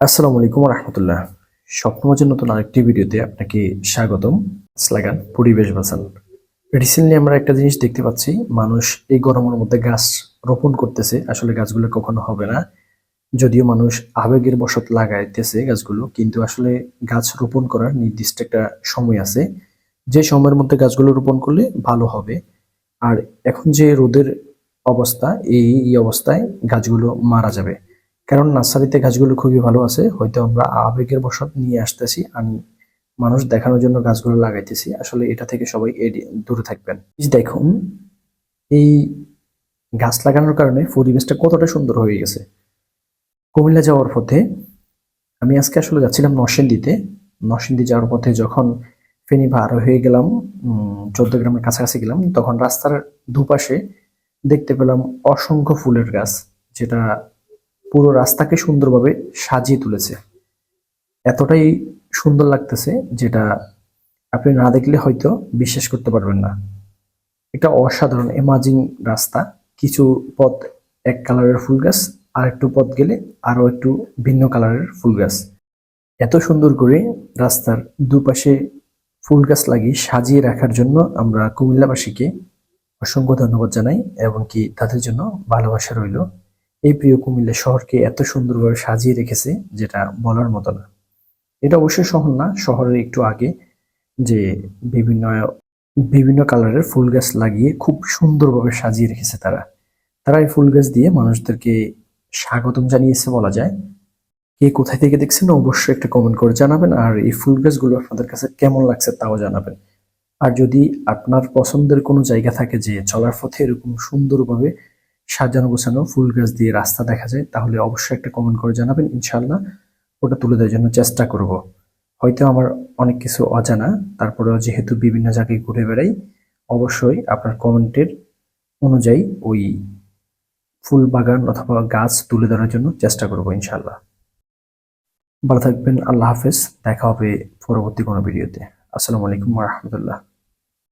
আসসালামু আলাইকুম রহমতুল্লাহ স্বপ্নমাজের নতুন আরেকটি ভিডিওতে আপনাকে স্বাগতম। স্লাগান, পরিবেশ বাঁচান। রিসেন্টলি আমরা একটা জিনিস দেখতে পাচ্ছি, মানুষ এই গরমের মধ্যে গাছ রোপণ করতেছে। আসলে গাছগুলো কখনো হবে না। যদিও মানুষ আবেগের বশত লাগাইতেছে গাছগুলো, কিন্তু আসলে গাছ রোপণ করার নির্দিষ্ট একটা সময় আছে। যে সময়ের মধ্যে গাছগুলো রোপণ করলে ভালো হবে। আর এখন যে রোদের অবস্থা, এই অবস্থায় গাছগুলো মারা যাবে। কারণ নার্সারিতে গাছগুলো খুবই ভালো আছে, হয়তো আমরা আবেগের বশত নিয়ে আসতেছি আমি মানুষ দেখানোর জন্য গাছগুলো লাগাইতেছি। আসলে এটা থেকে সবাই দূরে থাকবেন। দেখুন, এই গাছ লাগানোর কারণে পরিবেশটা কতটা সুন্দর হয়ে গেছে। কুমিল্লা যাওয়ার পথে আমি আজকে আসলে যাচ্ছিলাম নরসিংদীতে। নরসিংদী যাওয়ার পথে যখন ফেনী পার হয়ে গেলাম চোদ্দ গ্রামের কাছাকাছি গেলাম, তখন রাস্তার দুপাশে দেখতে পেলাম অসংখ্য ফুলের গাছ, যেটা পুরো রাস্তাকে সুন্দরভাবে সাজিয়ে তুলেছে। এতটাই সুন্দর লাগতেছে যেটা আপনি না দেখলে হয়তো বিশ্বাস করতে পারবেন না। এটা অসাধারণ এমাজিং রাস্তা। কিছু পথ এক কালারের ফুল গাছ আর একটু পথ গেলে আরও একটু ভিন্ন কালারের ফুল গাছ। এত সুন্দর করে রাস্তার দুপাশে ফুল গাছ লাগিয়ে সাজিয়ে রাখার জন্য আমরা কুমিল্লাবাসীকে অসংখ্য ধন্যবাদ জানাই এবং কি তাদের জন্য ভালোবাসা রইল। এই প্রিয় কুমিল্লা শহরকে এত সুন্দরভাবে সাজিয়ে রেখেছে যেটা বলার মতো না। এটা অবশ্যই শহর না, শহরের একটু আগে যে বিভিন্ন বিভিন্ন কালারের ফুল গাছ লাগিয়ে খুব সুন্দরভাবে সাজিয়ে রেখেছে তারা। তারা এই ফুল গাছ দিয়ে মানুষদেরকে স্বাগতম জানিয়েছে বলা যায়। কে কোথায় থেকে দেখছেন অবশ্যই একটা কমেন্ট করে জানাবেন, আর এই ফুল গাছগুলো আপনাদের কাছে কেমন লাগছে তাও জানাবেন। আর যদি আপনার পছন্দের কোনো জায়গা থাকে যে চলার পথে এরকম সুন্দরভাবে সাজানো গোছানো ফুল গাছ দিয়ে রাস্তা দেখা যায়, তাহলে অবশ্যই একটা কমেন্ট করে জানাবেন ইনশাল্লাহ ওটা তুলে দেওয়ার জন্য চেষ্টা করব। হয়তো আমার অনেক কিছু অজানা, তারপরেও যেহেতু বিভিন্ন জায়গায় ঘুরে বেড়াই, অবশ্যই আপনার কমেন্টের অনুযায়ী ওই ফুল বাগান অথবা গাছ তুলে ধরার জন্য চেষ্টা করব ইনশাল্লাহ ভালো থাকবেন, আল্লাহ হাফেজ, দেখা হবে পরবর্তী কোনো ভিডিওতে। আসসালামু আলাইকুম রহমতুল্লাহ।